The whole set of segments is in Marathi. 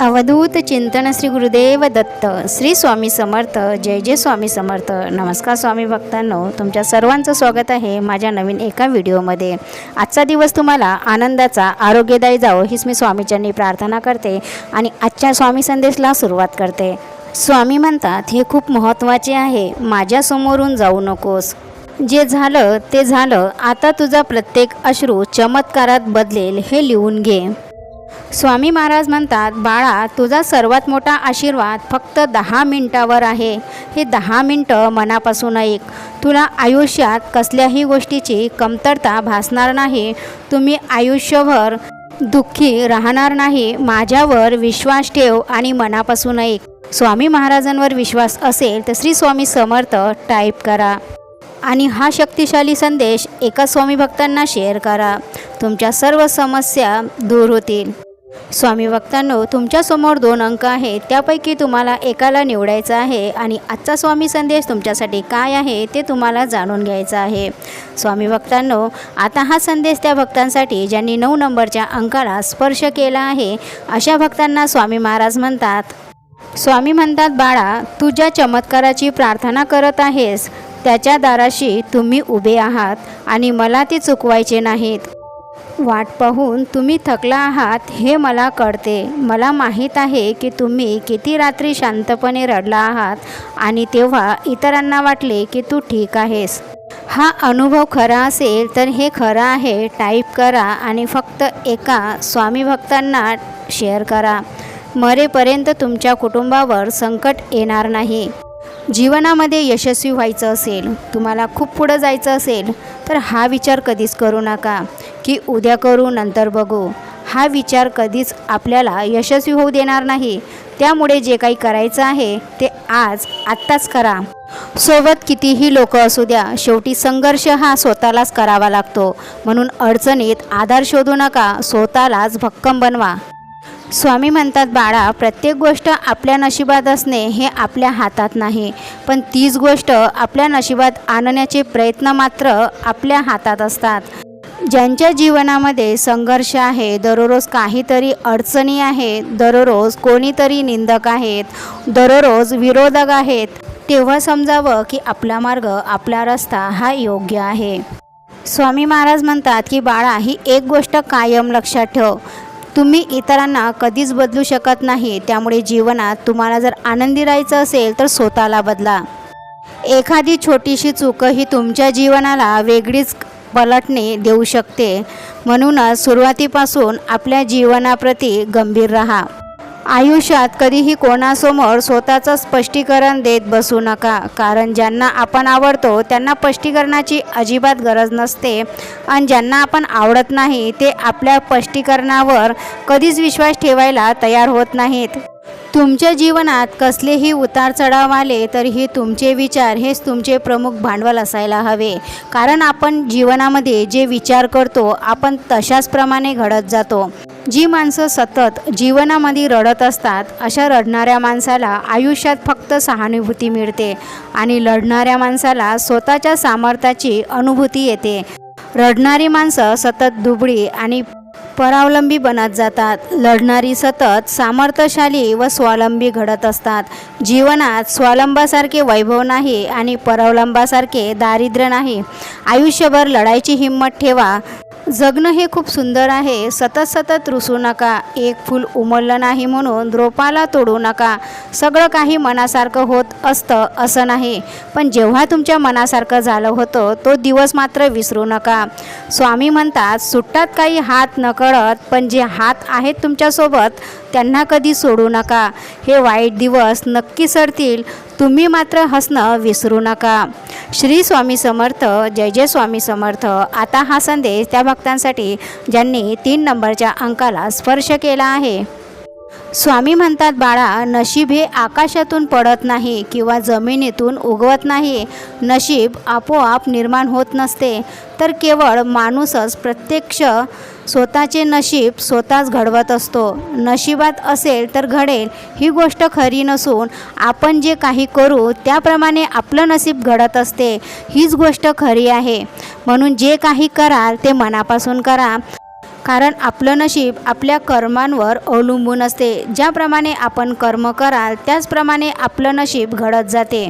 अवधूत चिंतन श्री गुरुदेव दत्त श्री स्वामी समर्थ जय जय स्वामी समर्थ. नमस्कार स्वामी भक्तांनो तुमच्या सर्वांचं स्वागत आहे माझ्या नवीन एका व्हिडिओमध्ये. आजचा दिवस तुम्हाला आनंदाचा आरोग्यदायी जावो हीच मी स्वामीच्यांनी प्रार्थना करते आणि आजच्या स्वामी संदेशला सुरुवात करते. स्वामी म्हणतात हे खूप महत्त्वाचे आहे माझ्यासमोरून जाऊ नकोस. जे झालं ते झालं. आता तुझा प्रत्येक अश्रू चमत्कारात बदलेल हे लिहून घे. स्वामी महाराज म्हणतात बाळा तुझा सर्वात मोठा आशीर्वाद फक्त दहा मिनटावर आहे. हे दहा मिनटं मनापासून ऐक. तुला आयुष्यात कसल्याही गोष्टीची कमतरता भासणार नाही. तुम्ही आयुष्यभर दुःखी राहणार नाही. माझ्यावर विश्वास ठेव आणि मनापासून ऐक. स्वामी महाराजांवर विश्वास असेल तर श्री स्वामी समर्थ टाईप करा. आणि हा शक्तिशाली संदेश एका स्वामी भक्तांना शेअर करा. तुमच्या सर्व समस्या दूर होतील. स्वामी भक्तांनो तुमच्यासमोर दोन अंक आहेत. त्यापैकी तुम्हाला एकाला निवडायचं आहे आणि आजचा स्वामी संदेश तुमच्यासाठी काय आहे ते तुम्हाला जाणून घ्यायचं आहे. स्वामी भक्तांनो आता हा संदेश त्या भक्तांसाठी ज्यांनी नऊ नंबरच्या अंकाला स्पर्श केला आहे अशा भक्तांना स्वामी महाराज म्हणतात स्वामी म्हणतात बाळा तू ज्या चमत्काराची प्रार्थना करत आहेस त्याच्या दाराशी तुम्ही उभे आहात आणि मला ते चुकवायचे नाहीत. वाट पाहून तुम्ही थकला आहात हे मला कळते. मला माहीत आहे की तुम्ही किती रात्री शांतपणे रडला आहात आणि तेव्हा इतरांना वाटले की तू ठीक आहेस. हा अनुभव खरा असेल तर हे खरं आहे. टाईप करा आणि फक्त एका स्वामी भक्तांना शेअर करा. मरेपर्यंत तुमच्या कुटुंबावर संकट येणार नाही. जीवनामध्ये यशस्वी व्हायचं असेल तुम्हाला खूप पुढं जायचं असेल तर हा विचार कधीच करू नका. की उद्या करू नंतर बघू. हा विचार कधीच आपल्याला यशस्वी होऊ देणार नाही. त्यामुळे जे काही करायचं आहे ते आज आत्ताच करा. सोबत कितीही लोक असू द्या शेवटी संघर्ष हा स्वतःलाच करावा लागतो. म्हणून अडचणीत आधार शोधू नका स्वतःलाच भक्कम बनवा. स्वामी म्हणतात बाळा प्रत्येक गोष्ट आपल्या नशिबात असणे हे आपल्या हातात नाही पण तीच गोष्ट आपल्या नशिबात आणण्याचे प्रयत्न मात्र आपल्या हातात असतात. ज्यांच्या जीवनामध्ये संघर्ष आहे दररोज काहीतरी अडचणी आहेत दररोज कोणीतरी निंदक आहेत दररोज विरोधक आहेत तेव्हा समजावं की आपला मार्ग आपला रस्ता हा योग्य आहे. स्वामी महाराज म्हणतात की बाळा ही एक गोष्ट कायम लक्षात ठेव. तुम्ही इतरांना कधीच बदलू शकत नाही. त्यामुळे जीवनात तुम्हाला जर आनंदी राहायचं असेल तर स्वतःला बदला. एखादी छोटीशी चूकही तुमच्या जीवनाला वेगळीच पलटणे देऊ शकते. म्हणूनच सुरुवातीपासून आपल्या जीवनाप्रती गंभीर राहा. आयुष्यात कधीही कोणासमोर स्वतःचं स्पष्टीकरण देत बसू नका. कारण ज्यांना आपण आवडतो त्यांना स्पष्टीकरणाची अजिबात गरज नसते. आणि ज्यांना आपण आवडत नाही ते आपल्या स्पष्टीकरणावर कधीच विश्वास ठेवायला तयार होत नाहीत. तुमच्या जीवनात कसलेही उतार चढाव आले तरीही तुमचे विचार हेच तुमचे प्रमुख भांडवल असायला हवे. कारण आपण जीवनामध्ये जे विचार करतो आपण तशाच प्रमाणे घडत जातो. जी माणसं सतत जीवनामध्ये रडत असतात अशा रडणाऱ्या माणसाला आयुष्यात फक्त सहानुभूती मिळते आणि लढणाऱ्या माणसाला स्वतःच्या सामर्थ्याची अनुभूती येते. रडणारी माणसं सतत दुबळी आणि परावलंबी बनत जातात. लढणारी सतत सामर्थ्यशाली व स्वावलंबी घडत असतात. जीवनात स्वावलंबासारखे वैभव नाही आणि परावलंबासारखे दारिद्र्य नाही. आयुष्यभर लढायची हिंमत ठेवा. जगणं हे खूप सुंदर आहे. सतत सतत रुसू नका. एक फूल उमललं नाही म्हणून द्रोपाला तोडू नका. सगळं काही मनासारखं होत असतं असं नाही. पण जेव्हा तुमच्या मनासारखं झालं होतं तो दिवस मात्र विसरू नका. स्वामी म्हणतात सुट्टात काही हात न कळत पण जे हात आहेत तुमच्यासोबत त्यांना कधी सोडू नका. हे वाईट दिवस नक्की सरतील तुम्ही मात्र हसणं विसरू नका. श्री स्वामी समर्थ जय जय स्वामी समर्थ. आता हा संदेश त्या भक्तांसाठी ज्यांनी तीन नंबरच्या अंकाला स्पर्श केला आहे. स्वामी म्हणतात बाळा नशीब हे आकाशातून पडत नाही किंवा जमिनीतून उगवत नाही. नशीब आपोआप निर्माण होत नसते. तर केवळ माणूसच प्रत्यक्ष स्वतःचे नशीब स्वतःच घडवत असतो. नशिबात असेल तर घडेल ही गोष्ट खरी नसून आपण जे काही करू त्याप्रमाणे आपलं नशीब घडत असते. हीच गोष्ट खरी आहे. म्हणून जे काही कराल ते मनापासून करा. कारण आपलं नशीब आपल्या कर्मांवर अवलंबून असते. ज्याप्रमाणे आपण कर्म कराल त्याचप्रमाणे आपलं नशीब घडत जाते.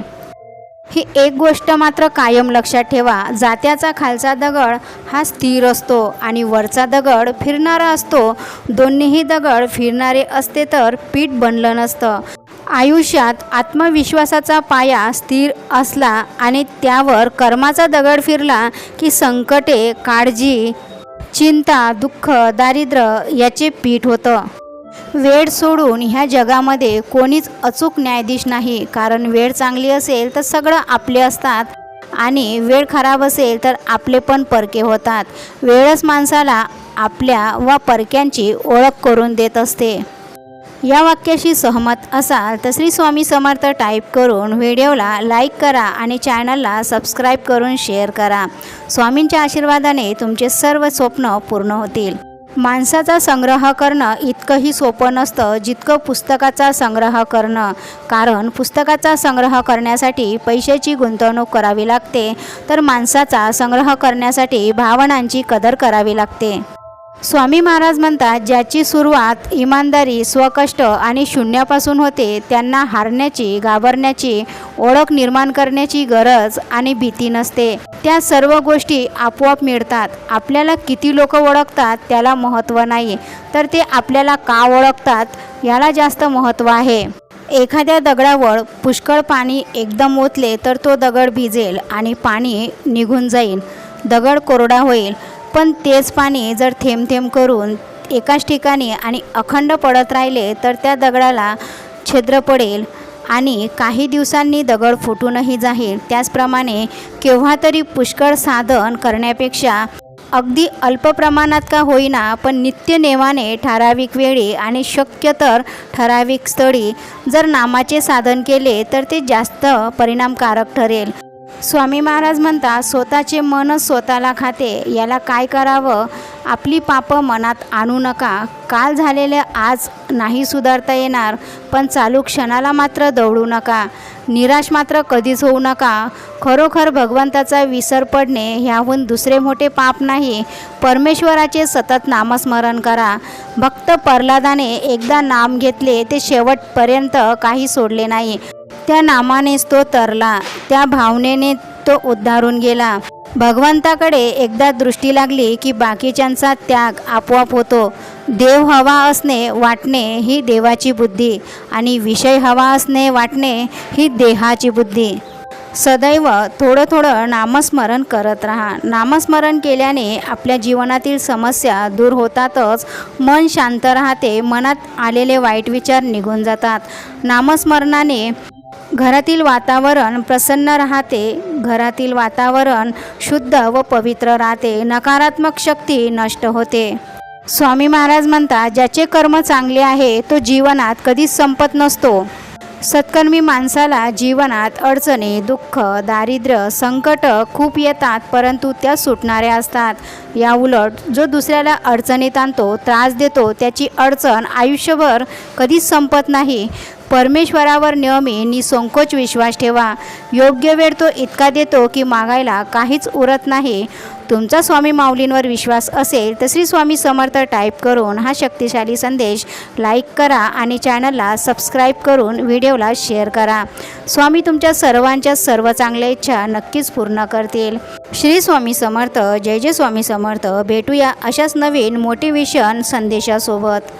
ही एक गोष्ट मात्र कायम लक्षात ठेवा. जात्याचा खालचा दगड हा स्थिर असतो आणि वरचा दगड फिरणारा असतो. दोन्हीही दगड फिरणारे असते तर पीठ बनलं नसतं. आयुष्यात आत्मविश्वासाचा पाया स्थिर असला आणि त्यावर कर्माचा दगड फिरला की संकटे काळजी चिंता दुःख दारिद्र्य याचे पीठ होतं. वेळ सोडून ह्या जगामध्ये कोणीच अचूक न्यायाधीश नाही. कारण वेळ चांगली असेल तर सगळं आपले असतात आणि वेळ खराब असेल तर आपले पण परके होतात. वेळच माणसाला आपल्या व परक्यांची ओळख करून देत असते. या वाक्याशी सहमत असाल तर श्री स्वामी समर्थ टाईप करून व्हिडिओला लाईक करा आणि चॅनलला सबस्क्राईब करून शेअर करा. स्वामींच्या आशीर्वादाने तुमचे सर्व स्वप्न पूर्ण होतील. माणसाचा संग्रह करणं इतकंही सोपं नसतं जितकं पुस्तकाचा संग्रह करणं. कारण पुस्तकाचा संग्रह करण्यासाठी पैशाची गुंतवणूक करावी लागते तर माणसाचा संग्रह करण्यासाठी भावनांची कदर करावी लागते. स्वामी महाराज म्हणतात ज्याची सुरुवात इमानदारी स्वकष्ट आणि शून्यापासून होते त्यांना हारण्याची घाबरण्याची ओळख निर्माण करण्याची गरज आणि भीती नसते. त्या सर्व गोष्टी आपोआप मिळतात. आपल्याला किती लोक ओळखतात त्याला महत्त्व नाही. तर ते आपल्याला का ओळखतात याला जास्त महत्त्व आहे. एखाद्या दगडावर पुष्कळ पाणी एकदम ओतले तर तो दगड भिजेल आणि पाणी निघून जाईल. दगड कोरडा होईल. पण तेच पाणी जर थेंब थेंब करून एकाच ठिकाणी आणि अखंड पडत राहिले तर त्या दगडाला छिद्र पडेल आणि काही दिवसांनी दगड फुटूनही जाईल. त्याचप्रमाणे केव्हा तरी पुष्कळ साधन करण्यापेक्षा अगदी अल्प प्रमाणात का होईना पण नित्यनेवाने ठराविक वेळी आणि शक्य तर ठराविक स्थळी जर नामाचे साधन केले तर ते जास्त परिणामकारक ठरेल. स्वामी महाराज म्हणतात स्वतःचे मनच स्वतःला खाते. याला काय करावं? आपली पापं मनात आणू नका. काल झालेले आज नाही सुधारता येणार पण चालू क्षणाला मात्र दौडू नका. निराश मात्र कधीच होऊ नका. खरोखर भगवंताचा विसर पडणे ह्याहून दुसरे मोठे पाप नाही. परमेश्वराचे सतत नामस्मरण करा. भक्त प्रल्हादाने एकदा नाम घेतले ते शेवटपर्यंत काही सोडले नाही. त्या नामानेच तो तरला त्या भावनेने तो उद्धारून गेला. भगवंताकडे एकदा दृष्टी लागली की बाकीच्यांचा त्याग आपोआप होतो. देव हवा असणे वाटणे ही देवाची बुद्धी आणि विषय हवा असणे वाटणे ही देहाची बुद्धी. सदैव थोडं थोडं नामस्मरण करत राहा. नामस्मरण केल्याने आपल्या जीवनातील समस्या दूर होतातच मन शांत राहते मनात आलेले वाईट विचार निघून जातात. नामस्मरणाने घरातील वातावरण प्रसन्न राहते घरातील वातावरण शुद्ध व पवित्र राहते नकारात्मक शक्ती नष्ट होते. स्वामी महाराज म्हणतात ज्याचे कर्म चांगले आहे तो जीवनात कधीच संपत नसतो. सत्कर्मी माणसाला जीवनात अडचणी दुःख दारिद्र्य संकट खूप येतात परंतु त्या सुटणाऱ्या असतात. या उलट जो दुसऱ्याला अडचणीत आणतो त्रास देतो त्याची अडचण आयुष्यभर कधीच संपत नाही. परमेश्वरावर नेहमी निसंकोच विश्वास ठेवा. योग्य वेळ तो इतका देतो की मागायला काहीच उरत नाही. तुमचा स्वामी माऊलींवर विश्वास असेल तर श्री स्वामी समर्थ टाईप करून हा शक्तिशाली संदेश लाईक करा आणि चॅनलला सबस्क्राईब करून व्हिडिओला शेअर करा. स्वामी तुमच्या सर्वांच्या सर्व चांगल्या इच्छा नक्कीच पूर्ण करतील. श्री स्वामी समर्थ जय जय स्वामी समर्थ. भेटूया अशाच नवीन मोटिवेशन संदेशासोबत.